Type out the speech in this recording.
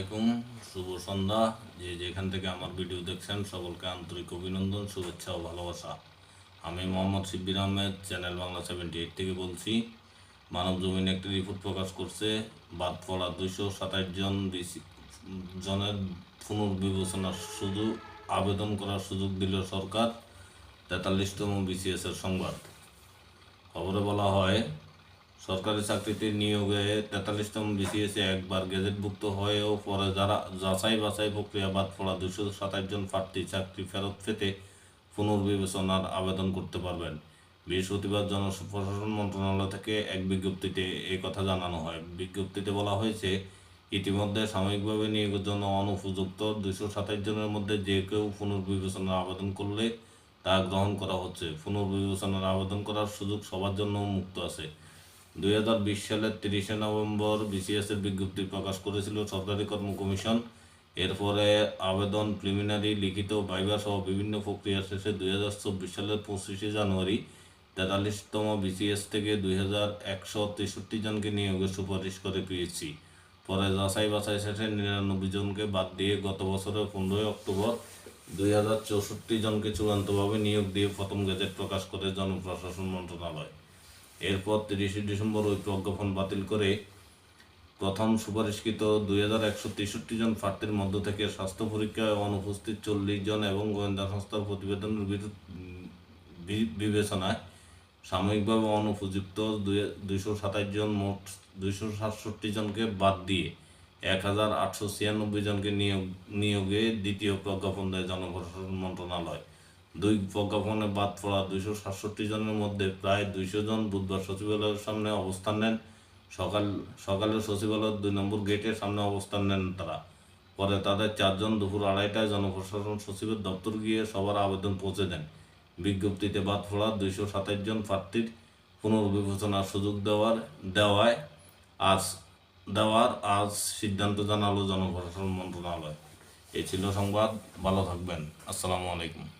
আসসালামাইকুম শুভ সন্ধ্যা। যে যেখান থেকে আমার ভিডিও দেখছেন, সকলকে আন্তরিক অভিনন্দন, শুভেচ্ছা ও ভালোবাসা। আমি Mohammad Shibbir Ahmed, channel Bangla seventy eight থেকে বলছি। মানব জমিন একটি রিপোর্ট প্রকাশ করছে। বাদ পড়া দুইশো সাতাশ জন জনের পুনর্বিবেচনার শুধু আবেদন করার সুযোগ দিল সরকার। তেতাল্লিশতম বিসিএস এর সংবাদ। খবরে বলা হয় সরকারি চাকরিতে নিয়োগে তেতাল্লিশতম বিসিএসে একবার গেজেটভুক্ত হয়েও পরে যারা যাচাই বাছাই প্রক্রিয়া বাদ পড়া দুশো সাতাশ জন প্রার্থী চাকরি ফেরত পেতে পুনর্বিবেচনার আবেদন করতে পারবেন। বৃহস্পতিবার জনপ্রশাসন মন্ত্রণালয় থেকে এক বিজ্ঞপ্তিতে এই কথা জানানো হয়। বিজ্ঞপ্তিতে বলা হয়েছে, ইতিমধ্যে সাময়িকভাবে নিয়োগের জন্য অনুপযুক্ত দুশো সাতাশ জনের মধ্যে যে কেউ পুনর্বিবেচনার আবেদন করলে তা গ্রহণ করা হচ্ছে। পুনর্বিবেচনার আবেদন করার সুযোগ সবার জন্য মুক্ত আছে। দুই হাজার বিশ সালের তিরিশে নভেম্বর বিসিএস এর বিজ্ঞপ্তি প্রকাশ করেছিল সরকারি কর্ম কমিশন। এরপরে আবেদন প্রিলিমিনারি, লিখিত ভাইবা সহ বিভিন্ন প্রক্রিয়া শেষে দুই হাজার চব্বিশ সালের পঁচিশে জানুয়ারি তেতাল্লিশতম বিসিএস থেকে দুই হাজার একশো তেষট্টি জনকে নিয়োগের সুপারিশ করে পিএসসি পরে যাচাই বাছাই শেষে নিরানব্বই জনকে বাদ দিয়ে গত বছরের পনেরোই অক্টোবর দুই হাজার চৌষট্টি জনকে চূড়ান্তভাবে নিয়োগ দিয়ে প্রথম গেজেট প্রকাশ করে জনপ্রশাসন মন্ত্রণালয়। এরপর তিরিশে ডিসেম্বর ওই প্রজ্ঞাপন বাতিল করে প্রথম সুপারিশকৃত দুই হাজার একশো তেষট্টি জন প্রার্থীর মধ্য থেকে স্বাস্থ্য পরীক্ষায় অনুপস্থিত চল্লিশ জন এবং গোয়েন্দা সংস্থার প্রতিবেদনের বিবেচনায় সাময়িকভাবে অনুপযুক্ত দুইশো সাতাশ জন মোট দুইশো সাতষট্টি জনকে বাদ দিয়ে এক হাজার আটশো ছিয়ানব্বই জনকে নিয়োগ, নিয়োগে দ্বিতীয় প্রজ্ঞাপন দেয় জনপ্রশাসন মন্ত্রণালয়। দুই প্রজ্ঞাপনে বাদ পড়া দুইশো সাতষট্টি জনের মধ্যে প্রায় দুইশো জন বুধবার সচিবালয়ের সামনে অবস্থান নেন। সকাল, সকালে সচিবালয়ের দুই নম্বর গেটের সামনে অবস্থান নেন তারা। পরে তাদের চারজন দুপুর আড়াইটায় জনপ্রশাসন সচিবের দপ্তর গিয়ে সবার আবেদন পৌঁছে দেন। বিজ্ঞপ্তিতে বাদ পড়া দুইশো সাতাশ জন প্রার্থীর পুনর্বিবেচনার সুযোগ দেওয়ার, দেওয়ায় আজ, দেওয়ার আজ সিদ্ধান্ত জানালো জনপ্রশাসন মন্ত্রণালয়। এই ছিল সংবাদ, ভালো থাকবেন। আসসালামু আলাইকুম।